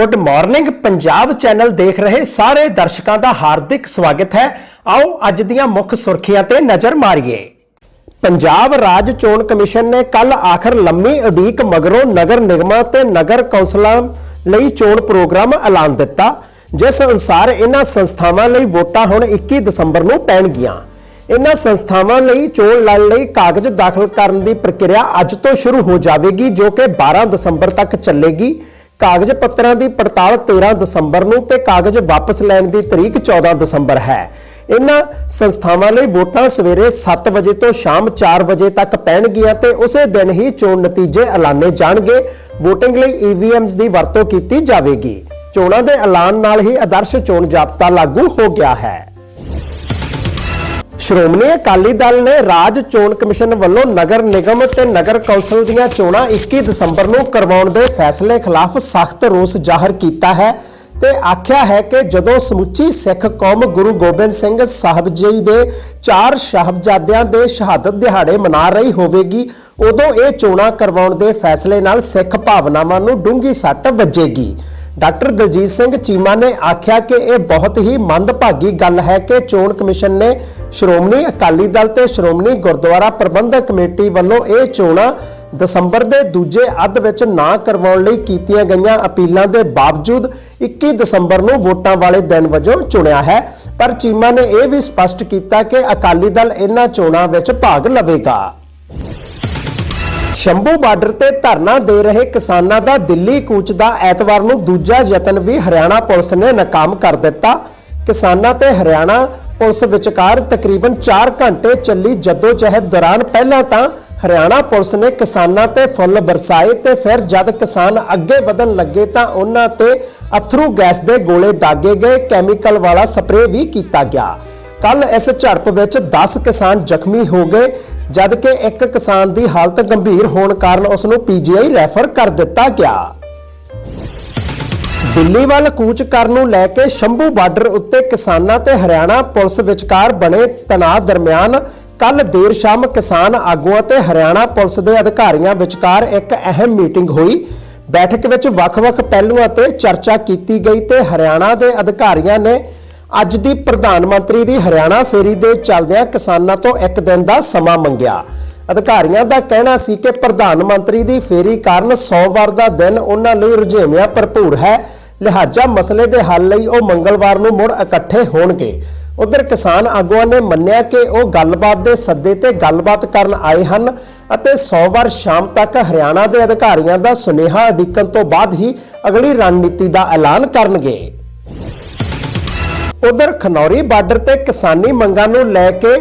Good morning Punjab channel ਦੇਖ ਰਹੇ ਸਾਰੇ ਦਰਸ਼ਕਾਂ ਦਾ ਹਾਰਦਿਕ ਸਵਾਗਤ ਹੈ। ਆਓ ਅੱਜ ਦੀਆਂ ਮੁੱਖ ਸੁਰਖੀਆਂ ਤੇ ਨਜ਼ਰ ਮਾਰੀਏ। ਪੰਜਾਬ ਰਾਜ ਚੋਣ ਕਮਿਸ਼ਨ ਨੇ ਕੱਲ ਆਖਰ ਲੰਮੀ ਉਡੀਕ ਮਗਰੋਂ ਨਗਰ ਨਿਗਮਾਂ ਤੇ ਨਗਰ ਕੌਂਸਲਾਂ ਲਈ ਚੋਣ ਪ੍ਰੋਗਰਾਮ ਐਲਾਨ ਦਿੱਤਾ, ਜਿਸ ਅਨੁਸਾਰ ਇਹਨਾਂ ਸੰਸਥਾਵਾਂ ਲਈ ਵੋਟਾਂ ਹੁਣ 21 ਦਸੰਬਰ ਨੂੰ ਪੈਣਗੀਆਂ। ਇਹਨਾਂ ਸੰਸਥਾਵਾਂ ਲਈ ਚੋਣ ਲੜਨ ਲਈ ਕਾਗਜ਼ ਦਾਖਲ ਕਰਨ ਦੀ ਪ੍ਰਕਿਰਿਆ ਅੱਜ ਤੋਂ ਸ਼ੁਰੂ ਹੋ ਜਾਵੇਗੀ, ਜੋ ਕਿ 12 ਦਸੰਬਰ ਤੱਕ ਚੱਲੇਗੀ। ਕਾਗਜ਼ ਪੱਤਰਾਂ ਦੀ ਪੜਤਾਲ 13 ਦਸੰਬਰ ਨੂੰ ਤੇ ਕਾਗਜ਼ ਵਾਪਸ ਲੈਣ ਦੀ ਤਰੀਕ 14 ਦਸੰਬਰ ਹੈ। ਇਹਨਾਂ ਸੰਸਥਾਵਾਂ ਲਈ ਵੋਟਾਂ ਸਵੇਰੇ 7 ਵਜੇ ਤੋਂ ਸ਼ਾਮ 4 ਵਜੇ ਤੱਕ ਪੈਣਗੀਆਂ ਤੇ ਉਸੇ ਦਿਨ ਹੀ ਚੋਣ ਨਤੀਜੇ ਐਲਾਨੇ ਜਾਣਗੇ। VOTING ਲਈ EVMs ਦੀ ਵਰਤੋਂ ਕੀਤੀ ਜਾਵੇਗੀ। ਚੋਣਾਂ ਦੇ ਐਲਾਨ ਨਾਲ ਹੀ ਆਦਰਸ਼ ਚੋਣ ਜਾਬਤਾ ਲਾਗੂ ਹੋ ਗਿਆ ਹੈ। ਸ਼੍ਰੋਮਣੀ ਅਕਾਲੀ ਦਲ ਨੇ ਰਾਜ ਚੋਣ ਕਮਿਸ਼ਨ ਵੱਲੋਂ ਨਗਰ ਨਿਗਮ ਤੇ ਨਗਰ ਕੌਂਸਲ ਦੀਆਂ ਚੋਣਾਂ 21 ਦਸੰਬਰ ਨੂੰ ਕਰਵਾਉਣ ਦੇ ਫੈਸਲੇ ਖਿਲਾਫ ਸਖਤ ਰੋਸ ਜ਼ਾਹਰ ਕੀਤਾ ਹੈ ਤੇ ਆਖਿਆ ਹੈ ਕਿ ਜਦੋਂ ਸਮੁੱਚੀ ਸਿੱਖ ਕੌਮ ਗੁਰੂ ਗੋਬਿੰਦ ਸਿੰਘ ਸਾਹਿਬ ਜੀ ਦੇ ਚਾਰ ਸਾਹਿਬਜ਼ਾਦਿਆਂ ਦੇ ਸ਼ਹਾਦਤ ਦਿਹਾੜੇ ਮਨਾ ਰਹੀ ਹੋਵੇਗੀ, ਉਦੋਂ ਇਹ ਚੋਣਾਂ ਕਰਵਾਉਣ ਦੇ ਫੈਸਲੇ ਨਾਲ ਸਿੱਖ ਭਾਵਨਾਵਾਂ ਨੂੰ ਡੂੰਘੀ ਸੱਟ ਵੱਜੇਗੀ। ਡਾਕਟਰ ਦਲਜੀਤ ਸਿੰਘ ਚੀਮਾ ਨੇ ਆਖਿਆ ਕਿ ਇਹ ਬਹੁਤ ਹੀ ਮੰਦਭਾਗੀ ਗੱਲ ਹੈ ਕਿ ਚੋਣ ਕਮਿਸ਼ਨ ਨੇ ਸ਼੍ਰੋਮਣੀ ਅਕਾਲੀ ਦਲ ਤੇ ਸ਼੍ਰੋਮਣੀ ਗੁਰਦੁਆਰਾ ਪ੍ਰਬੰਧਕ ਕਮੇਟੀ ਵੱਲੋਂ ਇਹ ਚੋਣਾਂ ਦਸੰਬਰ ਦੇ ਦੂਜੇ ਅੱਧ ਵਿੱਚ ਨਾ ਕਰਵਾਉਣ ਲਈ ਕੀਤੀਆਂ ਗਈਆਂ ਅਪੀਲਾਂ ਦੇ ਬਾਵਜੂਦ 21 ਦਸੰਬਰ ਨੂੰ ਵੋਟਾਂ ਵਾਲੇ ਦਿਨ ਵਜੋਂ ਚੁਣਿਆ ਹੈ। ਪਰ ਚੀਮਾ ਨੇ ਇਹ ਵੀ ਸਪਸ਼ਟ ਕੀਤਾ ਕਿ ਅਕਾਲੀ ਦਲ ਇਹਨਾਂ ਚੋਣਾਂ ਵਿੱਚ ਭਾਗ ਲਵੇਗਾ। ਸ਼ੰਭੂ ਬਾਰਡਰ ਤੇ ਧਰਨਾ ਦੇ ਰਹੇ ਕਿਸਾਨਾਂ ਦਾ ਦਿੱਲੀ ਕੂਚ ਦਾ ਐਤਵਾਰ ਨੂੰ ਦੂਜਾ ਯਤਨ ਵੀ ਹਰਿਆਣਾ ਪੁਲਿਸ ਨੇ ਨਾਕਾਮ ਕਰ ਦਿੱਤਾ। ਕਿਸਾਨਾਂ ਤੇ ਹਰਿਆਣਾ ਪੁਲਿਸ ਵਿਚਕਾਰ ਤਕਰੀਬਨ 4 ਘੰਟੇ ਚੱਲੀ ਜਦੋਜਹਿਦ ਦੌਰਾਨ ਪਹਿਲਾਂ ਤਾਂ ਹਰਿਆਣਾ ਪੁਲਿਸ ਨੇ ਕਿਸਾਨਾਂ ਤੇ ਫੁੱਲ ਬਰਸਾਏ ਤੇ ਫਿਰ ਜਦ ਕਿਸਾਨ ਅੱਗੇ ਵਧਣ ਲੱਗੇ ਤਾਂ ਉਹਨਾਂ ਤੇ ਅਥਰੂ ਗੈਸ ਦੇ ਗੋਲੇ ਦਾਗੇ ਗਏ। ਕੈਮੀਕਲ ਵਾਲਾ ਸਪਰੇਅ ਵੀ ਕੀਤਾ ਗਿਆ। ਕੱਲ ਇਸ ਝੜਪ ਵਿੱਚ 10 ਕਿਸਾਨ ਜ਼ਖਮੀ ਹੋ ਗਏ ਜਦ ਕਿ ਇੱਕ ਕਿਸਾਨ ਦੀ ਹਾਲਤ ਗੰਭੀਰ ਹੋਣ ਕਾਰਨ ਉਸ ਨੂੰ ਪੀਜੀਆਈ ਰੈਫਰ ਕਰ ਦਿੱਤਾ ਗਿਆ। ਦਿੱਲੀ ਵੱਲ ਕੂਚ ਕਰਨ ਨੂੰ ਲੈ ਕੇ ਸ਼ੰਭੂ ਬਾਰਡਰ ਉੱਤੇ ਕਿਸਾਨਾਂ ਤੇ ਹਰਿਆਣਾ ਪੁਲਿਸ ਵਿਚਕਾਰ ਬਣੇ ਤਣਾਅ ਦਰਮਿਆਨ ਕੱਲ ਦੇਰ ਸ਼ਾਮ ਕਿਸਾਨ ਆਗੂਆਂ ਤੇ ਹਰਿਆਣਾ ਪੁਲਿਸ ਦੇ ਅਧਿਕਾਰੀਆਂ ਵਿਚਕਾਰ ਇੱਕ ਅਹਿਮ ਮੀਟਿੰਗ ਹੋਈ। ਬੈਠਕ ਵਿੱਚ ਵੱਖ-ਵੱਖ ਪਹਿਲੂਆਂ ਤੇ ਚਰਚਾ ਕੀਤੀ ਗਈ ਤੇ ਹਰਿਆਣਾ ਦੇ ਅਧਿਕਾਰੀਆਂ ਨੇ ਅੱਜ ਦੀ ਪ੍ਰਧਾਨ ਮੰਤਰੀ ਦੀ ਹਰਿਆਣਾ ਫੇਰੀ ਦੇ ਚੱਲਦਿਆਂ ਕਿਸਾਨਾਂ ਤੋਂ ਇੱਕ ਦਿਨ ਦਾ ਸਮਾਂ ਮੰਗਿਆ। ਅਧਿਕਾਰੀਆਂ ਦਾ ਕਹਿਣਾ ਸੀ ਕਿ ਪ੍ਰਧਾਨ ਮੰਤਰੀ ਦੀ ਫੇਰੀ ਕਾਰਨ ਸੋਮਵਾਰ ਦਾ ਦਿਨ ਉਹਨਾਂ ਲਈ ਰੁਝੇਵਿਆਂ ਭਰਪੂਰ ਹੈ। ਲਿਹਾਜ਼ਾ ਮਸਲੇ ਦੇ ਹੱਲ ਲਈ ਉਹ ਮੰਗਲਵਾਰ ਨੂੰ ਮੁੜ ਇਕੱਠੇ ਹੋਣਗੇ। ਉਧਰ ਕਿਸਾਨ ਆਗੂਆਂ ਨੇ ਮੰਨਿਆ ਕਿ ਉਹ ਗੱਲਬਾਤ ਦੇ ਸੱਦੇ ਤੇ ਗੱਲਬਾਤ ਕਰਨ ਆਏ ਹਨ ਅਤੇ ਸੋਮਵਾਰ ਸ਼ਾਮ ਤੱਕ ਹਰਿਆਣਾ ਦੇ ਅਧਿਕਾਰੀਆਂ ਦਾ ਸੁਨੇਹਾ ਅਡਿੱਕਣ ਤੋਂ ਬਾਅਦ ਹੀ ਅਗਲੀ ਰਣਨੀਤੀ ਦਾ ਐਲਾਨ ਕਰਨਗੇ। ਉਧਰ ਖਨੌਰੀ ਬਾਰਡਰ ਤੇ ਕਿਸਾਨੀ ਮੰਗਾਂ ਨੂੰ ਲੈ ਕੇ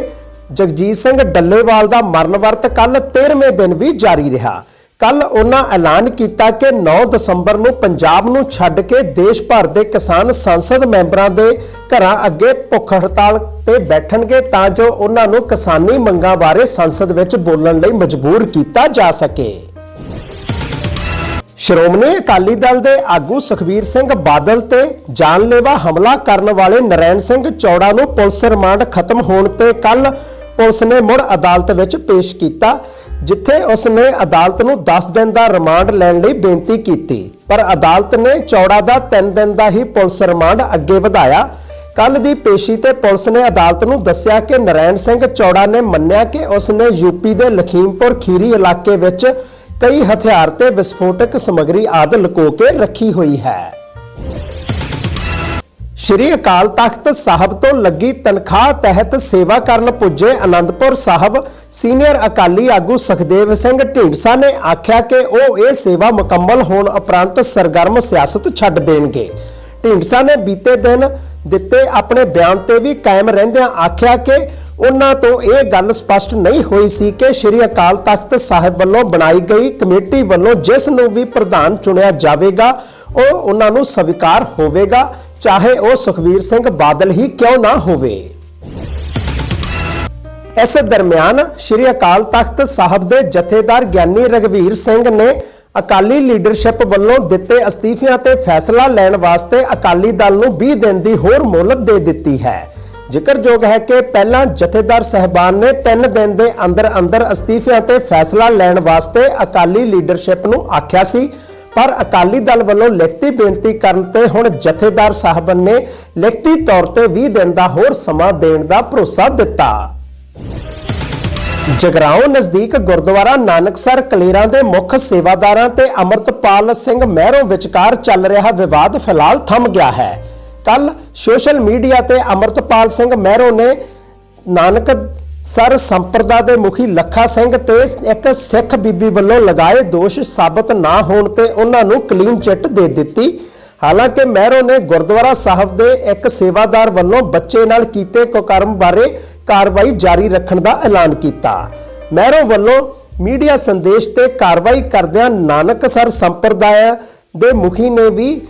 ਜਗਜੀਤ ਸਿੰਘ ਡੱਲੇਵਾਲ ਦਾ ਮਰਨ ਵਰਤ ਕੱਲ 13ਵੇਂ ਦਿਨ ਵੀ ਜਾਰੀ ਰਿਹਾ। ਕੱਲ ਉਹਨਾਂ ਐਲਾਨ ਕੀਤਾ ਕਿ 9 ਦਸੰਬਰ ਨੂੰ ਪੰਜਾਬ ਨੂੰ ਛੱਡ ਕੇ ਦੇਸ਼ ਭਰ ਦੇ ਕਿਸਾਨ ਸੰਸਦ ਮੈਂਬਰਾਂ ਦੇ ਘਰਾਂ ਅੱਗੇ ਭੁੱਖ ਹੜਤਾਲ ਤੇ ਬੈਠਣਗੇ ਤਾਂ ਜੋ ਉਹਨਾਂ ਨੂੰ ਕਿਸਾਨੀ ਮੰਗਾਂ ਬਾਰੇ ਸੰਸਦ ਵਿੱਚ ਬੋਲਣ ਲਈ ਮਜਬੂਰ ਕੀਤਾ ਜਾ ਸਕੇ। ਸ਼੍ਰੋਮਣੀ ਅਕਾਲੀ ਦਲ ਦੇ ਆਗੂ ਸੁਖਬੀਰ ਸਿੰਘ ਬਾਦਲ ਤੇ ਜਾਨਲੇਵਾ ਹਮਲਾ ਕਰਨ ਵਾਲੇ ਨਰੈਣ ਸਿੰਘ ਚੌੜਾ ਨੂੰ ਪੁਲਿਸ ਰਿਮਾਂਡ ਖਤਮ ਹੋਣ ਤੇ ਕੱਲ ਪੁਲਿਸ ਨੇ ਮੁੜ ਅਦਾਲਤ ਵਿੱਚ ਪੇਸ਼ ਕੀਤਾ, ਜਿੱਥੇ ਉਸ ਨੇ ਅਦਾਲਤ ਨੂੰ 10 ਦਿਨ ਦਾ ਰਿਮਾਂਡ ਲੈਣ ਲਈ ਬੇਨਤੀ ਕੀਤੀ। ਪਰ ਅਦਾਲਤ ਨੇ ਚੌੜਾ ਦਾ 3 ਦਿਨ ਦਾ ਹੀ ਪੁਲਿਸ ਰਿਮਾਂਡ ਅੱਗੇ ਵਧਾਇਆ। ਕੱਲ ਦੀ ਪੇਸ਼ੀ ਤੇ ਪੁਲਿਸ ਨੇ ਅਦਾਲਤ ਨੂੰ ਦੱਸਿਆ ਕਿ ਨਰੈਣ ਸਿੰਘ ਚੌੜਾ ਨੇ ਮੰਨਿਆ ਕਿ ਉਸ ਨੇ ਯੂਪੀ ਦੇ ਲਖੀਮਪੁਰ ਖੀਰੀ ਇਲਾਕੇ ਵਿੱਚ ਕਈ ਹਥਿਆਰ ਤੇ ਵਿਸਫੋਟਕ ਸਮੱਗਰੀ ਆਦਿ ਲੁਕੋ ਕੇ ਰੱਖੀ ਹੋਈ ਹੈ। ਸ਼੍ਰੀ ਅਕਾਲ ਤਖਤ ਸਾਹਿਬ ਤੋਂ ਲੱਗੀ ਤਨਖਾਹ ਤਹਿਤ ਸੇਵਾ ਕਰਨ ਪੁੱਜੇ ਅਨੰਦਪੁਰ ਸਾਹਿਬ ਸੀਨੀਅਰ ਅਕਾਲੀ ਆਗੂ ਸੁਖਦੇਵ ਸਿੰਘ ਢੀਂਡਸਾ ਨੇ ਆਖਿਆ ਕਿ ਉਹ ਇਹ ਸੇਵਾ ਮੁਕੰਮਲ ਹੋਣ ਉਪਰੰਤ ਸਰਗਰਮ ਸਿਆਸਤ ਛੱਡ ਦੇਣਗੇ। ਢੀਂਡਸਾ ਨੇ ਬੀਤੇ ਦਿਨ ਦਿੱਤੇ। ਆਪਣੇ ਬਿਆਨ ਤੇ ਵੀ ਕਾਇਮ ਰਹਿੰਦਿਆਂ ਆਖਿਆ ਕਿ ਉਹਨਾਂ ਤੋਂ ਇਹ ਗੱਲ ਸਪਸ਼ਟ ਨਹੀਂ ਹੋਈ ਸੀ ਕਿ ਸ਼੍ਰੀ ਅਕਾਲ ਤਖਤ ਸਾਹਿਬ ਵੱਲੋਂ ਬਣਾਈ ਗਈ ਕਮੇਟੀ ਵੱਲੋਂ ਜਿਸ ਨੂੰ ਵੀ ਪ੍ਰਧਾਨ ਚੁਣਿਆ ਜਾਵੇਗਾ, ਉਹ ਉਹਨਾਂ ਨੂੰ ਸਵੀਕਾਰ ਹੋਵੇਗਾ, ਚਾਹੇ ਉਹ ਸੁਖਵੀਰ ਸਿੰਘ ਬਾਦਲ ਹੀ ਕਿਉਂ ਨਾ ਹੋਵੇ। ਇਸ ਦਰਮਿਆਨ ਸ਼੍ਰੀ ਅਕਾਲ ਤਖਤ ਸਾਹਿਬ ਦੇ ਜਥੇਦਾਰ ਗਿਆਨੀ ਰਗਵੀਰ ਸਿੰਘ ਨੇ ਅਕਾਲੀ ਲੀਡਰਸ਼ਿਪ ਵੱਲੋਂ ਦਿੱਤੇ ਅਸਤੀਫਿਆਂ ਤੇ ਫੈਸਲਾ ਲੈਣ ਵਾਸਤੇ ਅਕਾਲੀ ਦਲ ਨੂੰ 20 ਦਿਨ ਦੀ ਹੋਰ ਮੋਹਲਤ ਦੇ ਦਿੱਤੀ ਹੈ। ਜ਼ਿਕਰਯੋਗ ਹੈ ਕਿ ਪਹਿਲਾਂ ਜਥੇਦਾਰ ਸਹਿਬਾਨ ਨੇ 3 ਦਿਨ ਦੇ ਅੰਦਰ ਅੰਦਰ ਅਸਤੀਫਿਆਂ ਤੇ ਫੈਸਲਾ ਲੈਣ ਵਾਸਤੇ ਅਕਾਲੀ ਲੀਡਰਸ਼ਿਪ ਨੂੰ ਆਖਿਆ ਸੀ, ਪਰ ਅਕਾਲੀ ਦਲ ਵੱਲੋਂ ਲਿਖਤੀ ਬੇਨਤੀ ਕਰਨ ਤੇ ਹੁਣ ਜਥੇਦਾਰ ਸਾਹਿਬ ਨੇ ਲਿਖਤੀ ਤੌਰ ਤੇ 20 ਦਿਨ ਦਾ ਹੋਰ ਸਮਾਂ ਦੇਣ ਦਾ ਭਰੋਸਾ ਦਿੱਤਾ। ਜਗਰਾਉਂ ਨਜ਼ਦੀਕ ਗੁਰਦੁਆਰਾ ਨਾਨਕਸਰ ਕਲੇਰਾਂ ਦੇ ਮੁੱਖ ਸੇਵਾਦਾਰਾਂ ਤੇ ਅਮਰਤਪਾਲ ਸਿੰਘ ਮਹਿਰੋਂ ਵਿਚਕਾਰ ਚੱਲ ਰਿਹਾ ਵਿਵਾਦ ਫਿਲਹਾਲ ਥੰਮ ਗਿਆ ਹੈ। ਕੱਲ ਸੋਸ਼ਲ ਮੀਡੀਆ ਤੇ ਅਮਰਤਪਾਲ ਸਿੰਘ ਮਹਿਰੋਂ ਨੇ ਨਾਨਕ ਸਰ ਸੰਪਰਦਾ ਦੇ ਮੁਖੀ ਲੱਖਾ ਸਿੰਘ ਤੇ ਇੱਕ ਸਿੱਖ ਬੀਬੀ ਵੱਲੋਂ ਲਗਾਏ ਦੋਸ਼ ਸਾਬਤ ਨਾ ਹੋਣ ਤੇ ਉਹਨਾਂ ਨੂੰ ਕਲੀਨ ਚਿੱਟ ਦੇ ਦਿੱਤੀ। ਹਾਲਾਂਕਿ ਮਹਿਰੋ ਨੇ ਗੁਰਦੁਆਰਾ ਸਾਹਿਬ ਦੇ ਇੱਕ ਸੇਵਾਦਾਰ ਵੱਲੋਂ ਬੱਚੇ ਨਾਲ ਕੀਤੇ ਕੁਕਰਮ ਬਾਰੇ ਕਾਰਵਾਈ ਜਾਰੀ ਰੱਖਣ ਦਾ ਐਲਾਨ ਕੀਤਾ। ਮਹਿਰੋ ਵੱਲੋਂ ਮੀਡੀਆ ਸੰਦੇਸ਼ ਤੇ ਕਾਰਵਾਈ ਕਰਦਿਆਂ ਨਾਨਕਸਰ ਸੰਪਰਦਾਇ ਦੇ ਮੁਖੀ ਨੇ ਵੀ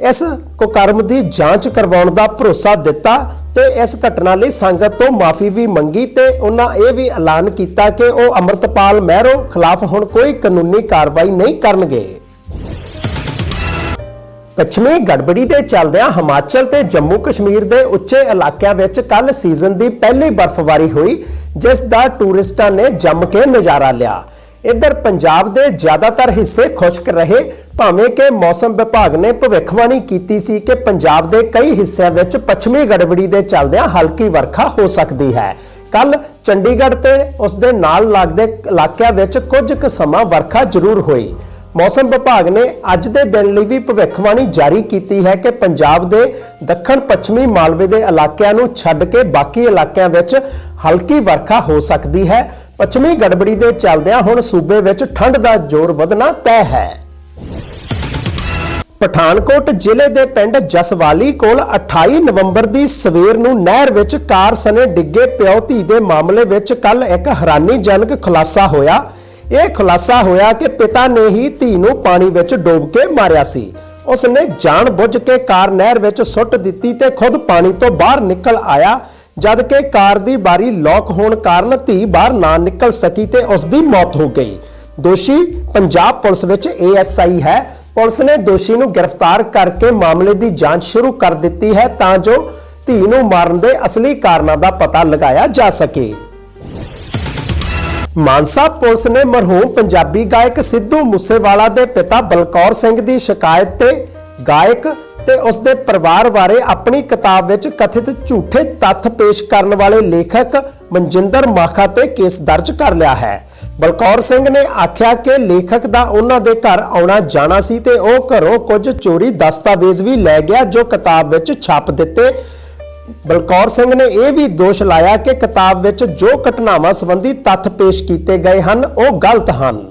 ਇਸ ਕੁਕਰਮ ਦੀ ਜਾਂਚ ਕਰਵਾਉਣ ਦਾ ਭਰੋਸਾ ਦਿੱਤਾ ਤੇ ਇਸ ਘਟਨਾ ਲਈ ਸੰਗਤ ਤੋਂ ਮਾਫੀ ਵੀ ਮੰਗੀ ਤੇ ਉਹਨਾਂ ਇਹ ਵੀ ਐਲਾਨ ਕੀਤਾ ਕਿ ਉਹ ਅਮਰਤਪਾਲ ਮਹਿਰੋ ਖਿਲਾਫ ਹੁਣ ਕੋਈ ਕਾਨੂੰਨੀ ਕਾਰਵਾਈ ਨਹੀਂ ਕਰਨਗੇ। ਪੱਛਮੀ ਗੜਬੜੀ ਦੇ ਚੱਲਦਿਆਂ ਹਿਮਾਚਲ ਤੇ ਜੰਮੂ ਕਸ਼ਮੀਰ ਦੇ ਉੱਚੇ ਇਲਾਕਿਆਂ ਵਿੱਚ ਕੱਲ ਸੀਜ਼ਨ ਦੀ ਪਹਿਲੀ ਬਰਫ਼ਬਾਰੀ ਹੋਈ, ਜਿਸ ਦਾ ਟੂਰਿਸਟਾਂ ਨੇ ਜੰਮ ਕੇ ਨਜ਼ਾਰਾ ਲਿਆ। ਇੱਧਰ ਪੰਜਾਬ ਦੇ ਜ਼ਿਆਦਾਤਰ ਹਿੱਸੇ ਖੁਸ਼ਕ ਰਹੇ, ਭਾਵੇਂ ਕਿ ਮੌਸਮ ਵਿਭਾਗ ਨੇ ਭਵਿੱਖਬਾਣੀ ਕੀਤੀ ਸੀ ਕਿ ਪੰਜਾਬ ਦੇ ਕਈ ਹਿੱਸਿਆਂ ਵਿੱਚ ਪੱਛਮੀ ਗੜਬੜੀ ਦੇ ਚੱਲਦਿਆਂ ਹਲਕੀ ਵਰਖਾ ਹੋ ਸਕਦੀ ਹੈ। ਕੱਲ ਚੰਡੀਗੜ੍ਹ ਤੇ ਉਸ ਦੇ ਨਾਲ ਲੱਗਦੇ ਇਲਾਕਿਆਂ ਵਿੱਚ ਕੁਝ ਕੁ ਸਮਾਂ ਵਰਖਾ ਜ਼ਰੂਰ ਹੋਈ। ਮੌਸਮ ਵਿਭਾਗ ਨੇ ਅੱਜ ਦੇ ਦਿਨ ਲਈ ਵੀ ਭਵਿੱਖਬਾਣੀ ਜਾਰੀ ਕੀਤੀ ਹੈ ਕਿ ਪੰਜਾਬ ਦੇ ਦੱਖਣ ਪੱਛਮੀ ਮਾਲਵੇ ਦੇ ਇਲਾਕਿਆਂ ਨੂੰ ਛੱਡ ਕੇ ਬਾਕੀ ਇਲਾਕਿਆਂ ਵਿੱਚ ਹਲਕੀ ਵਰਖਾ ਹੋ ਸਕਦੀ ਹੈ। ਪੱਛਮੀ ਗੜਬੜੀ ਦੇ ਚੱਲਦਿਆਂ ਹੁਣ ਸੂਬੇ ਵਿੱਚ ਠੰਡ ਦਾ ਜ਼ੋਰ ਵਧਣਾ ਤੈਅ ਹੈ। ਪਠਾਨਕੋਟ ਜ਼ਿਲ੍ਹੇ ਦੇ ਪਿੰਡ ਜਸਵਾਲੀ ਕੋਲ 28 ਨਵੰਬਰ ਦੀ ਸਵੇਰ ਨੂੰ ਨਹਿਰ ਵਿੱਚ ਕਾਰ ਸਣੇ ਡਿੱਗੇ ਪਿਓ ਧੀ ਦੇ ਮਾਮਲੇ ਵਿੱਚ ਕੱਲ ਇੱਕ ਹੈਰਾਨੀਜਨਕ ਖੁਲਾਸਾ ਹੋਇਆ। ਇਹ ਖੁਲਾਸਾ ਹੋਇਆ ਕਿ ਪਿਤਾ ਨੇ ਹੀ ਧੀ ਨੂੰ ਪਾਣੀ ਵਿੱਚ ਡੋਬ ਕੇ ਮਾਰਿਆ ਸੀ। ਉਸ ਨੇ ਜਾਣਬੁੱਝ ਕੇ ਕਾਰ ਨਹਿਰ ਵਿੱਚ ਸੁੱਟ ਦਿੱਤੀ ਤੇ ਖੁਦ ਪਾਣੀ ਤੋਂ ਬਾਹਰ ਨਿਕਲ ਆਇਆ ਜਦ ਕਿ ਕਾਰ ਦੀ ਬਾਰੀ ਲੌਕ ਹੋਣ ਕਾਰਨ ਧੀ ਬਾਹਰ ਨਾ ਨਿਕਲ ਸਕੀ ਤੇ ਉਸ ਦੀ ਮੌਤ ਹੋ ਗਈ। ਦੋਸ਼ੀ ਪੰਜਾਬ ਪੁਲਿਸ ਵਿੱਚ ਏਐਸਆਈ ਹੈ। ਪੁਲਿਸ ਨੇ ਦੋਸ਼ੀ ਨੂੰ ਗ੍ਰਿਫਤਾਰ ਕਰਕੇ ਮਾਮਲੇ ਦੀ ਜਾਂਚ ਸ਼ੁਰੂ ਕਰ ਦਿੱਤੀ ਹੈ ਤਾਂ ਜੋ ਧੀ ਨੂੰ ਮਾਰਨ ਦੇ ਅਸਲੀ ਕਾਰਨਾਂ ਦਾ ਪਤਾ ਲਗਾਇਆ ਜਾ ਸਕੇ। ਮਾਨਸਾ ਪੁਲਿਸ ਨੇ ਮਰਹੂਮ ਪੰਜਾਬੀ ਗਾਇਕ ਸਿੱਧੂ ਮੂਸੇਵਾਲਾ ਦੇ ਪਿਤਾ ਬਲਕੌਰ ਸਿੰਘ ਦੀ ਸ਼ਿਕਾਇਤ ਤੇ ਗਾਇਕ ਤੇ ਉਸ ਦੇ ਪਰਿਵਾਰ ਬਾਰੇ ਆਪਣੀ ਕਿਤਾਬ ਵਿੱਚ ਕਥਿਤ ਝੂਠੇ ਤੱਥ ਪੇਸ਼ ਕਰਨ ਵਾਲੇ ਲੇਖਕ ਮਨਜਿੰਦਰ ਮਾਖਾ ਤੇ ਕੇਸ ਦਰਜ ਕਰ ਲਿਆ ਹੈ। ਬਲਕੌਰ ਸਿੰਘ ਨੇ ਆਖਿਆ ਕਿ ਲੇਖਕ ਦਾ ਉਹਨਾਂ ਦੇ ਘਰ ਆਉਣਾ ਜਾਣਾ ਸੀ ਤੇ ਉਹ ਘਰੋਂ ਕੁਝ ਚੋਰੀ ਦਸਤਾਵੇਜ਼ ਵੀ ਲੈ ਗਿਆ ਜੋ ਕਿਤਾਬ ਵਿੱਚ ਛਾਪ ਦਿੱਤੇ ਬਲਕੌਰ ਸਿੰਘ ਨੇ ਇਹ ਵੀ ਦੋਸ਼ ਲਾਇਆ ਕਿ ਕਿਤਾਬ ਵਿੱਚ ਜੋ ਘਟਨਾਵਾਂ ਸੰਬੰਧੀ ਤੱਥ ਪੇਸ਼ ਕੀਤੇ ਗਏ ਹਨ, ਉਹ ਗਲਤ ਹਨ।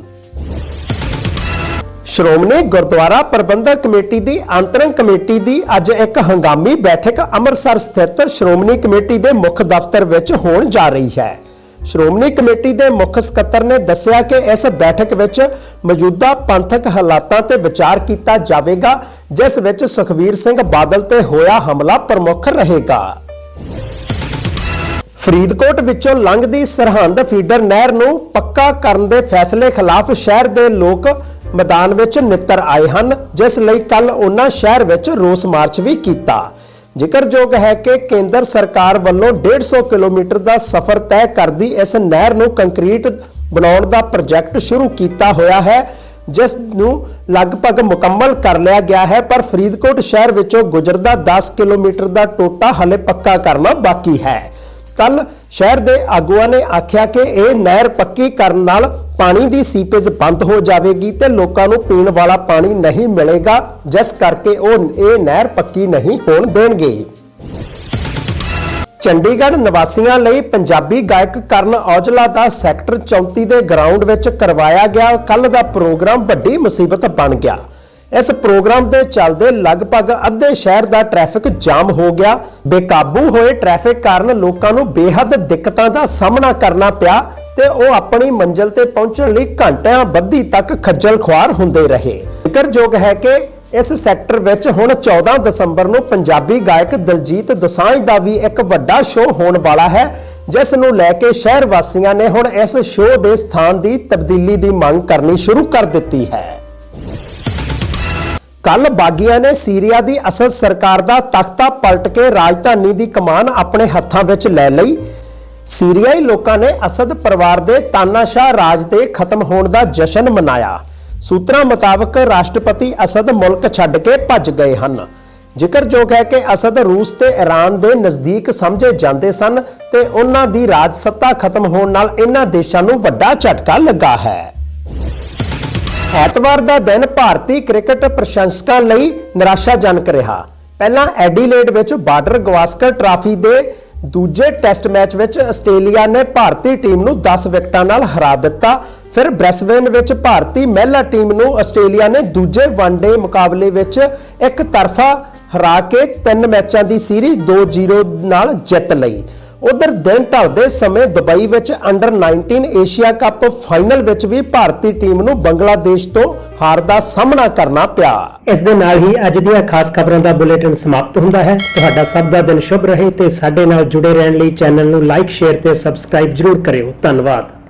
ਸ਼੍ਰੋਮਣੀ ਗੁਰਦੁਆਰਾ ਪ੍ਰਬੰਧਕ ਕਮੇਟੀ ਦੀ ਅੰਤਰੰਗ ਕਮੇਟੀ ਦੀ ਅੱਜ ਇੱਕ ਹੰਗਾਮੀ ਬੈਠਕ ਅੰਮ੍ਰਿਤਸਰ ਸਥਿਤ ਸ਼੍ਰੋਮਣੀ ਕਮੇਟੀ ਦੇ ਮੁੱਖ ਦਫ਼ਤਰ ਵਿੱਚ ਹੋਣ ਜਾ ਰਹੀ ਹੈ। ਸ਼੍ਰੋਮਣੀ ਕਮੇਟੀ ਦੇ ਮੁੱਖ ਸਕੱਤਰ ਨੇ ਦੱਸਿਆ ਕਿ ਇਸ ਬੈਠਕ ਵਿੱਚ ਮੌਜੂਦਾ ਪੰਥਕ ਹਾਲਾਤਾਂ ਤੇ ਵਿਚਾਰ ਕੀਤਾ ਜਾਵੇਗਾ, ਜਿਸ ਵਿੱਚ ਸੁਖਵੀਰ ਸਿੰਘ ਬਾਦਲ ਤੇ ਹੋਇਆ ਹਮਲਾ ਪ੍ਰਮੁੱਖ ਰਹੇਗਾ। ਫਰੀਦਕੋਟ ਵਿੱਚੋਂ ਲੰਘਦੀ ਸਰਹੰਦ ਫੀਡਰ ਨਹਿਰ ਨੂੰ ਪੱਕਾ ਕਰਨ ਦੇ ਫੈਸਲੇ ਖਿਲਾਫ ਸ਼ਹਿਰ ਦੇ ਲੋਕ ਮੈਦਾਨ ਵਿੱਚ ਨਿੱਤਰ ਆਏ ਹਨ, ਜਿਸ ਲਈ ਕੱਲ ਉਹਨਾਂ ਸ਼ਹਿਰ ਵਿੱਚ ਰੋਸ ਮਾਰਚ ਵੀ ਕੀਤਾ। ਜ਼ਿਕਰਯੋਗ ਹੈ ਕਿ ਕੇਂਦਰ ਸਰਕਾਰ ਵੱਲੋਂ 150 ਕਿਲੋਮੀਟਰ ਦਾ ਸਫ਼ਰ ਤੈਅ ਕਰਦੀ ਇਸ ਨਹਿਰ ਨੂੰ ਕੰਕਰੀਟ ਬਣਾਉਣ ਦਾ ਪ੍ਰੋਜੈਕਟ ਸ਼ੁਰੂ ਕੀਤਾ ਹੋਇਆ ਹੈ, ਜਿਸ ਨੂੰ ਲਗਭਗ ਮੁਕੰਮਲ ਕਰ ਲਿਆ ਗਿਆ ਹੈ, ਪਰ ਫਰੀਦਕੋਟ ਸ਼ਹਿਰ ਵਿੱਚੋਂ ਗੁਜ਼ਰਦਾ 10 ਕਿਲੋਮੀਟਰ ਦਾ ਟੋਟਾ ਹਲੇ ਪੱਕਾ ਕਰਨਾ ਬਾਕੀ ਹੈ। ਕੱਲ ਸ਼ਹਿਰ ਦੇ ਆਗੂਆਂ ਨੇ ਆਖਿਆ ਕਿ ਇਹ ਨਹਿਰ ਪੱਕੀ ਕਰਨ ਨਾਲ ਪਾਣੀ ਦੀ ਸੀਪੇਜ ਬੰਦ ਹੋ ਜਾਵੇਗੀ ਤੇ ਲੋਕਾਂ ਨੂੰ ਪੀਣ ਵਾਲਾ ਪਾਣੀ ਨਹੀਂ ਮਿਲੇਗਾ, ਜਿਸ ਕਰਕੇ ਉਹ ਇਹ ਨਹਿਰ ਪੱਕੀ ਨਹੀਂ ਹੋਣ ਦੇਣਗੇ। ਚੰਡੀਗੜ੍ਹ ਨਿਵਾਸੀਆਂ ਲਈ ਪੰਜਾਬੀ ਗਾਇਕ ਕਰਨ ਔਜਲਾ ਦਾ ਸੈਕਟਰ 34 ਦੇ ਗਰਾਊਂਡ ਵਿੱਚ ਕਰਵਾਇਆ ਗਿਆ। ਕੱਲ ਦਾ ਪ੍ਰੋਗਰਾਮ ਵੱਡੀ ਮੁਸੀਬਤ ਬਣ ਗਿਆ। ਇਸ ਪ੍ਰੋਗਰਾਮ ਦੇ ਚੱਲਦੇ ਲਗਭਗ ਅੱਧੇ ਸ਼ਹਿਰ ਦਾ ਟ੍ਰੈਫਿਕ ਜਾਮ ਹੋ ਗਿਆ। ਬੇਕਾਬੂ ਹੋਏ ਟ੍ਰੈਫਿਕ ਕਾਰਨ ਲੋਕਾਂ ਨੂੰ ਬੇਹੱਦ ਦਿੱਕਤਾਂ ਦਾ ਸਾਹਮਣਾ ਕਰਨਾ ਪਿਆ। ਤੇ ਉਹ ਆਪਣੀ ਮੰਜ਼ਿਲ ਤੇ ਪਹੁੰਚਣ ਲਈ ਘੰਟਿਆਂ ਬੱਧੀ ਤੱਕ ਖੱਜਲ ਖੁਆਰ ਹੁੰਦੇ ਰਹੇ। ਜ਼ਿਕਰਯੋਗ ਹੈ ਕਿ ਇਸ ਸੈਕਟਰ ਵਿੱਚ ਹੁਣ 14 ਦਸੰਬਰ ਨੂੰ ਪੰਜਾਬੀ ਗਾਇਕ ਦਲਜੀਤ ਦੋਸਾਂਝ ਦਾ ਵੀ ਇੱਕ ਵੱਡਾ ਸ਼ੋਅ ਹੋਣ ਵਾਲਾ ਹੈ, ਜਿਸ ਨੂੰ ਲੈ ਕੇ ਸ਼ਹਿਰ ਵਾਸੀਆਂ ਨੇ ਹੁਣ ਇਸ ਸ਼ੋਅ ਦੇ ਸਥਾਨ ਦੀ ਤਬਦੀਲੀ ਦੀ ਮੰਗ ਕਰਨੀ ਸ਼ੁਰੂ ਕਰ ਦਿੱਤੀ ਹੈ। ਕੱਲ ਬਾਗੀਆਂ ਨੇ ਸੀਰੀਆ ਦੀ ਅਸਦ ਸਰਕਾਰ ਦਾ ਤਖਤਾ ਪਲਟ ਕੇ ਰਾਜਧਾਨੀ ਦੀ ਕਮਾਨ ਆਪਣੇ ਹੱਥਾਂ ਵਿੱਚ ਲੈ ਲਈ। ਸੀਰੀਆਈ ਲੋਕਾਂ ਨੇ ਅਸਦ ਪਰਿਵਾਰ ਦੇ ਤਾਨਾਸ਼ਾਹ ਰਾਜ ਦੇ ਖਤਮ ਹੋਣ ਦਾ ਜਸ਼ਨ ਮਨਾਇਆ। ਸੂਤਰਾਂ ਮੁਤਾਬਕ ਰਾਸ਼ਟਰਪਤੀ ਅਸਦ ਮੁਲਕ ਛੱਡ ਕੇ ਭੱਜ ਗਏ ਹਨ। ਜ਼ਿਕਰਯੋਗ ਹੈ ਕਿ ਅਸਦ ਰੂਸ ਤੇ ਈਰਾਨ ਦੇ ਨਜ਼ਦੀਕ ਸਮਝੇ ਜਾਂਦੇ ਸਨ ਤੇ ਉਹਨਾਂ ਦੀ ਰਾਜ ਸੱਤਾ ਖਤਮ ਹੋਣ ਨਾਲ ਇਹਨਾਂ ਦੇਸ਼ਾਂ ਨੂੰ ਵੱਡਾ ਝਟਕਾ ਲੱਗਾ ਹੈ। ਐਤਵਾਰ ਦਾ ਦਿਨ ਭਾਰਤੀ ਕ੍ਰਿਕਟ ਪ੍ਰਸ਼ੰਸਕਾਂ ਲਈ ਨਿਰਾਸ਼ਾਜਨਕ ਰਿਹਾ। ਪਹਿਲਾਂ ਐਡੀਲੇਡ ਵਿੱਚ ਬਾਰਡਰ ਗਵਾਸਕਰ ਟਰਾਫੀ ਦੇ ਦੂਜੇ ਟੈਸਟ ਮੈਚ ਵਿੱਚ ਆਸਟ੍ਰੇਲੀਆ ਨੇ ਭਾਰਤੀ ਟੀਮ ਨੂੰ 10 ਵਿਕਟਾਂ ਨਾਲ ਹਰਾ ਦਿੱਤਾ। ਫਿਰ ਬ੍ਰੈਸਬੇਨ ਵਿੱਚ ਭਾਰਤੀ ਮਹਿਲਾ ਟੀਮ ਨੂੰ ਆਸਟ੍ਰੇਲੀਆ ਨੇ ਦੂਜੇ ਵਨਡੇ ਮੁਕਾਬਲੇ ਵਿੱਚ ਇੱਕ ਤਰਫਾ ਹਰਾ ਕੇ ਤਿੰਨ ਮੈਚਾਂ ਦੀ ਸੀਰੀਜ਼ 2-0 ਨਾਲ ਜਿੱਤ ਲਈ। ਉਧਰ ਦਿਨ ਢਲਦੇ ਸਮੇਂ ਦੁਬਈ ਵਿੱਚ ਅੰਡਰ 19 ਏਸ਼ੀਆ ਕੱਪ ਫਾਈਨਲ ਵਿੱਚ ਵੀ ਭਾਰਤੀ ਟੀਮ ਨੂੰ ਬੰਗਲਾਦੇਸ਼ ਤੋਂ ਹਾਰ ਦਾ ਸਾਹਮਣਾ ਕਰਨਾ ਪਿਆ। ਇਸ ਦੇ ਨਾਲ ਹੀ ਅੱਜ ਦੀਆਂ ਖਾਸ ਖਬਰਾਂ ਦਾ ਬੁਲੇਟਿਨ ਸਮਾਪਤ ਹੁੰਦਾ ਹੈ। ਤੁਹਾਡਾ ਸਭ ਦਾ ਦਿਨ ਸ਼ੁਭ ਰਹੇ ਤੇ ਸਾਡੇ ਨਾਲ ਜੁੜੇ ਰਹਿਣ ਲਈ ਚੈਨਲ ਨੂੰ ਲਾਈਕ, ਸ਼ੇਅਰ ਤੇ ਸਬਸਕ੍ਰਾਈਬ ਜਰੂਰ ਕਰਿਓ। ਧੰਨਵਾਦ।